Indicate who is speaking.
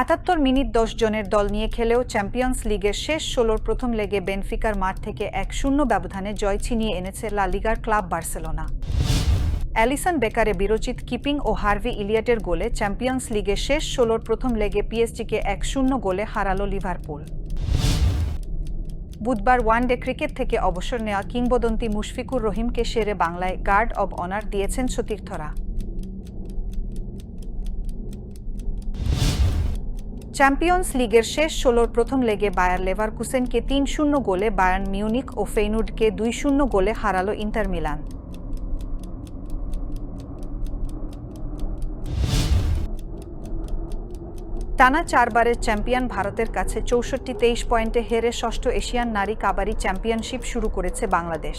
Speaker 1: আটাত্তর মিনিট দশ জনের দল নিয়ে খেলেও চ্যাম্পিয়ন্স লিগের শেষ ষোলোর প্রথম লেগে বেনফিকার মাঠ থেকে এক শূন্য ব্যবধানে জয় ছিনিয়ে এনেছে লা লিগার ক্লাব বার্সেলোনা। অ্যালিসন বেকারে বিরচিত কিপিং ও হার্ভি ইলিয়টের গোলে চ্যাম্পিয়ন্স লিগের শেষ ষোলোর প্রথম লেগে পিএসজিকে এক শূন্য গোলে হারালো লিভারপুল। বুধবার ওয়ানডে ক্রিকেট থেকে অবসর নেওয়া কিংবদন্তি মুশফিকুর রহিমকে সেরে বাংলায় গার্ড অব অনার দিয়েছেন সতীর্থরা। চ্যাম্পিয়ন্স লিগের শেষ ষোলোর প্রথম লেগে বায়ার লেভারকুসেনকে তিন শূন্য গোলে বায়ার্ন মিউনিক ও ফেইনুডকে দুই শূন্য গোলে হারালো ইন্টার মিলান। টানা চারবারের চ্যাম্পিয়ন ভারতের কাছে চৌষট্টি তেইশ পয়েন্টে হেরে ষষ্ঠ এশিয়ান নারী কাবাডি চ্যাম্পিয়নশিপ শুরু করেছে বাংলাদেশ।